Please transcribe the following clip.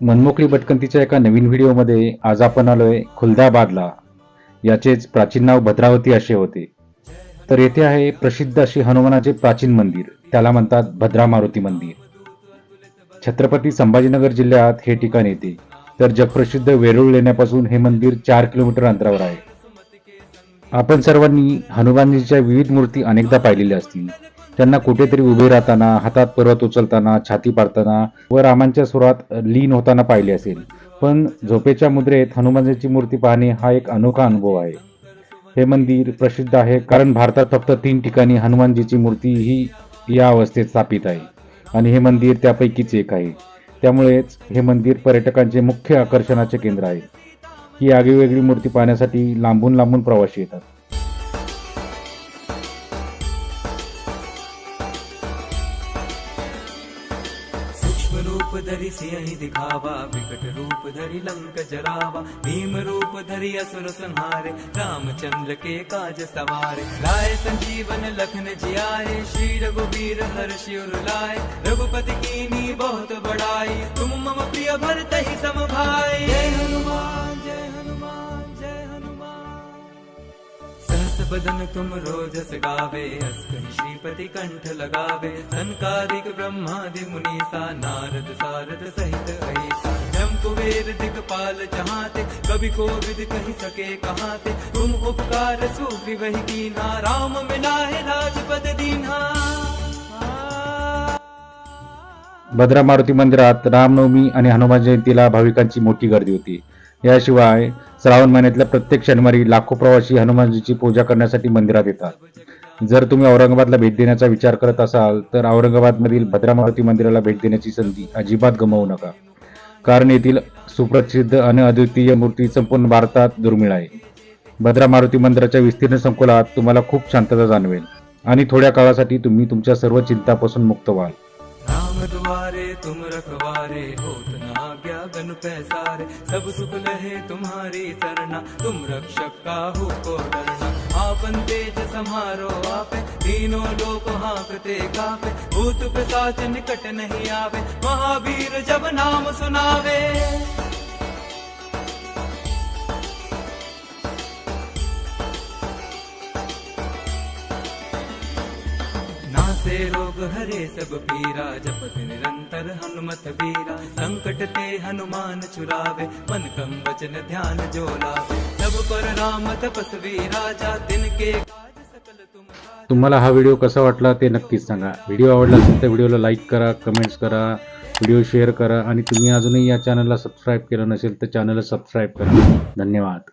मनमोकळी भटकंतीच्या एका नवीन व्हिडिओमध्ये आज आपण आलोय खुलदाबादला. याचेच प्राचीन नाव भद्रावती असे होते. तर येथे आहे प्रसिद्ध असे हनुमानाचे प्राचीन मंदिर. त्याला म्हणतात भद्रा मारुती मंदिर. छत्रपती संभाजीनगर जिल्ह्यात हे ठिकाण येते. तर जगप्रसिद्ध वेरूळ लेण्यापासून हे मंदिर चार किलोमीटर अंतरावर आहे. आपण सर्वांनी हनुमानजीच्या विविध मूर्ती अनेकदा पाहिलेल्या असतील. त्यांना कुठेतरी उभे राहताना हातात पर्वत उचलताना छाती पाडताना व रामांच्या सुरात लीन होताना पाहिले असेल. पण झोपेच्या मुद्रेत हनुमानाची मूर्ती पाहणे हा एक अनोखा अनुभव आहे. हे मंदिर प्रसिद्ध आहे कारण भारतात फक्त तीन ठिकाणी हनुमानजीची मूर्ती ही या अवस्थेत स्थापित आहे. आणि हे मंदिर त्यापैकीच एक आहे. त्यामुळेच हे मंदिर पर्यटकांचे मुख्य आकर्षणाचे केंद्र आहे. ही आगळीवेगळी मूर्ती पाहण्यासाठी लांबून लांबून प्रवासी येतात. रूप धरि सिंह दिखावा विकट रूप धरि लंक जरावा भीम रूप धरि असुर संहारे रामचंद्र के काज सवारे। लाए संजीवन लखन जियाए श्री रघुवीर हर उर लाए। रघुपति कीनी बहुत बड़ाई तुम मम प्रिय भरत ही सम भाई बदन तुम रोजस गावे अस्कन श्रीपति कंठ लगावे। संकारिक ब्रह्मादि मुनीसा नारद सारद सहित कुबेर दिगपाल जहाते कवि को विद कही सके कहाते। तुम उपकार सूफी वही कीना राम मिलाए राजपद दीना भद्रा मारुती मंदिरात रामनवमी आणि हनुमान जयंतीला भाविकांची मोठी गर्दी होती. याशिवाय श्रावण महिन्यातल्या प्रत्येक शनिवारी लाखो प्रवासी हनुमानजीची पूजा करण्यासाठी मंदिरात येतात. जर तुम्ही औरंगाबादला भेट देण्याचा विचार करत असाल तर औरंगाबादमधील भद्रा मारुती मंदिराला भेट देण्याची संधी अजिबात गमावू नका. कारण येथील सुप्रसिद्ध आणि अद्वितीय मूर्ती संपूर्ण भारतात दुर्मिळ आहे. भद्रा मारुती मंदिराच्या विस्तीर्ण संकुलात तुम्हाला खूप शांतता जाणवेल आणि थोड्या काळासाठी तुम्ही तुमच्या सर्व चिंतापासून मुक्त व्हाल. दुआरे, तुम रखवारे हो तना गन पैसारे। सब सुख लहे तुम्हारी सरना, तुम रक्षक का हो को डरना। आपन तेज समारो आपे, तीनों लोग हाँकते कापे। भूत पिशाच निकट नहीं आवे, महावीर जब नाम सुनावे। नासे रोग हरे सब पीरा जपत निरंतर हनुमत बीरा संकट ते हनुमान चुरावे मन कम वचन ध्यान जो लावे। सब पर राम तपस्वी राजा दिन के तुम तुम्हाला हा व्हिडिओ कसा वाटला ते नक्कीच सांगा. व्हिडिओ आवडला असेल तर व्हिडिओला लाईक करा कमेंट्स करा व्हिडिओ शेअर करा आणि तुम्ही अजूनही या चॅनलला सबस्क्राईब केलं नसेल तर चॅनलला सबस्क्राईब करा. धन्यवाद.